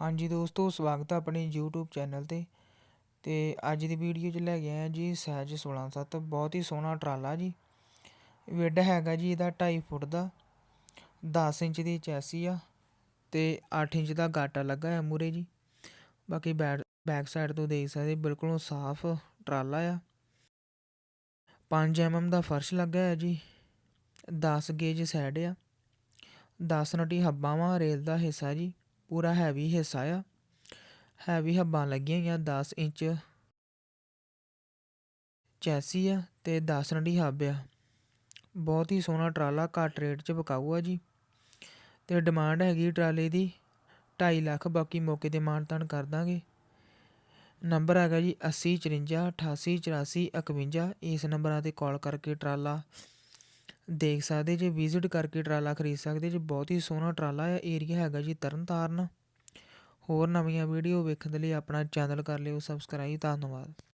ਹਾਂਜੀ ਦੋਸਤੋ, ਸਵਾਗਤ ਹੈ ਆਪਣੇ YouTube ਚੈਨਲ ਤੇ। ਤੇ ਅੱਜ ਦੀ ਵੀਡੀਓ 'ਚ ਲੈ ਕੇ ਆਏ ਜੀ ਸਹਿਜ 167 ਬਹੁਤ ਹੀ ਸੋਹਣਾ ਟਰਾਲਾ ਜੀ। ਵਿੱਡ ਹੈਗਾ ਜੀ ਇਹਦਾ 2.5 ਫੁੱਟ ਦਾ। 10 ਇੰਚ ਦੀ ਚੈਸੀ ਆ ਤੇ 8 ਇੰਚ ਦਾ ਗਾਟਾ ਲੱਗਾ ਹੈ ਮੂਰੇ ਜੀ। ਬਾਕੀ ਬੈਕ ਬੈਕ ਸਾਈਡ ਤੋਂ ਦੇਖ ਸਕਦੇ, ਬਿਲਕੁਲ ਸਾਫ਼ ਟਰਾਲਾ ਆ। 5 mm ਦਾ ਫਰਸ਼ ਲੱਗਾ ਹੈ ਜੀ। 10 ਗੇਜ ਸਾਈਡ ਆ। 10 ਨਟੀ ਹੱਬਾਂ ਵਾ ਰੇਲ ਦਾ ਹਿੱਸਾ ਜੀ। ਪੂਰਾ ਹੈਵੀ ਹਿੱਸਾ ਆ। ਹੈਵੀ ਹੱਬਾਂ ਲੱਗੀਆਂ ਹੋਈਆਂ 10 ਇੰਚ ਚੈਸੀ ਆ ਤੇ 10 ਨੜੀ ਹੱਬ ਆ। ਬਹੁਤ ਹੀ ਸੋਹਣਾ ਟਰਾਲਾ ਘੱਟ ਰੇਟ 'ਚ ਵਿਕਾਊ ਆ ਜੀ। ਤੇ ਡਿਮਾਂਡ ਹੈਗੀ ਟਰਾਲੇ ਦੀ 2.5 ਲੱਖ, ਬਾਕੀ ਮੌਕੇ ਤੇ ਮਾਨਤਾਨ ਕਰ ਦਾਂਗੇ। ਨੰਬਰ ਹੈਗਾ ਜੀ 80 54 88 84 51 ਇਸ ਨੰਬਰਾਂ ਤੇ ਕਾਲ ਕਰਕੇ ਟਰਾਲਾ ਦੇਖ ਸਕਦੇ ਜੇ ਵਿਜ਼ਿਟ ਕਰਕੇ ਟਰਾਲਾ ਖਰੀਦ ਸਕਦੇ, ਜੇ ਬਹੁਤ ਹੀ ਸੋਹਣਾ ਟਰਾਲਾ ਹੈ ਏਰੀਆ ਹੈਗਾ ਜੀ ਤਰਨਤਾਰਨ। ਹੋਰ ਨਵੀਆਂ ਵੀਡੀਓ ਵੇਖਣ ਦੇ ਲਈ ਆਪਣਾ ਚੈਨਲ ਕਰ ਲਿਓ ਸਬਸਕ੍ਰਾਈਬ ਧੰਨਵਾਦ।